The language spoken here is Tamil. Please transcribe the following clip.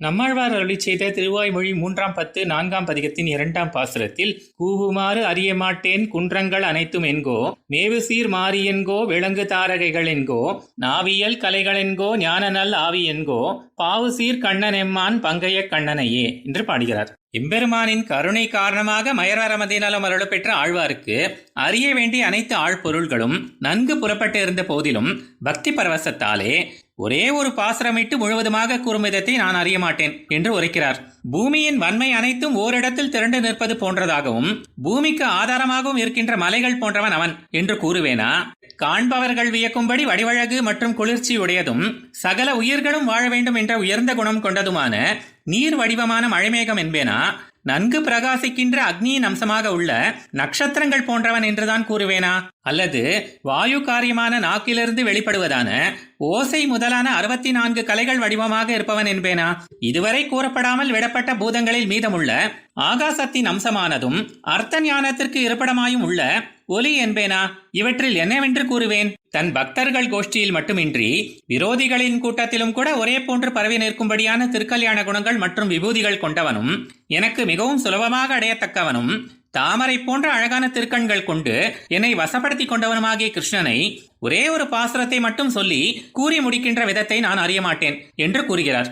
நம்மாழ்வார் அருளி செய்த திருவாய்மொழி மூன்றாம் பத்து நான்காம் பதிகத்தின் இரண்டாம் பாசுரத்தில் கூவுமாறு அறிய மாட்டேன் குன்றங்கள் அனைத்தும் என்கோ மேவு சீர் மாறி என்கோ விலங்கு தாரகைகள் என்கோ நாவியல் கலைகள் என்கோ ஞானநல் ஆவி என்கோ பாவு சீர் கண்ணன் எம்மான் பங்கைய கண்ணனையே என்று பாடுகிறார். எம்பெருமானின் கருணை காரணமாக மயராரமதிநலம் அருள் பெற்ற ஆழ்வாருக்கு அறிய வேண்டிய அனைத்து ஆழ்பொருள்களும் நன்கு புறப்பட்டு இருந்த போதிலும் பக்தி பரவசத்தாலே ஒரே ஒரு பாசரமிட்டு முழுவதுமாக கூறும் விதத்தை நான் அறிய மாட்டேன் என்று உரைக்கிறார். பூமியின் வன்மை அனைத்தும் ஓரிடத்தில் திரண்டு நிற்பது போன்றதாகவும் பூமிக்கு ஆதாரமாகவும் இருக்கின்ற மலைகள் போன்றவன் அவன் என்று கூறுவேனா? காண்பவர்கள் வியக்கும்படி வடிவழகு மற்றும் குளிர்ச்சியுடையதும் சகல உயிர்களும் வாழ வேண்டும் என்ற உயர்ந்த குணம் கொண்டதுமான நீர் வடிவமான மழைமேகம் என்பேனா? நன்கு பிரகாசிக்கின்ற அக்னியின் அம்சமாக உள்ள நட்சத்திரங்கள் போன்றவன் என்றுதான் கூறுவேனா? அல்லது வாயு காரியமான நாக்கிலிருந்து வெளிப்படுவதான ஓசை முதலான அறுபத்தி நான்கு கலைகள் வடிவமாக இருப்பவன் என்பேனா? இதுவரை கூறப்படாமல் விடப்பட்ட பூதங்களில் மீதமுள்ள ஆகாசத்தின் அம்சமானதும் அர்த்த ஞானத்திற்கு இருப்பிடமாயும் உள்ள ஒலி என்பேனா? இவற்றில் என்னவென்று கூறுவேன்? தன் பக்தர்கள் கோஷ்டியில் மட்டுமின்றி விரோதிகளின் கூட்டத்திலும் கூட ஒரே போன்று பரவி நிற்கும்படியான திருக்கல்யாண குணங்கள் மற்றும் விபூதிகள் கொண்டவனும் எனக்கு மிகவும் சுலபமாக அடையத்தக்கவனும் தாமரை போன்ற அழகான திருக்கண்கள் கொண்டு என்னை வசப்படுத்தி கொண்டவனுமாகிய கிருஷ்ணனை ஒரே ஒரு பாசுரத்தை மட்டும் சொல்லி கூறி முடிக்கின்ற விதத்தை நான் அறிய மாட்டேன் என்று கூறுகிறார்.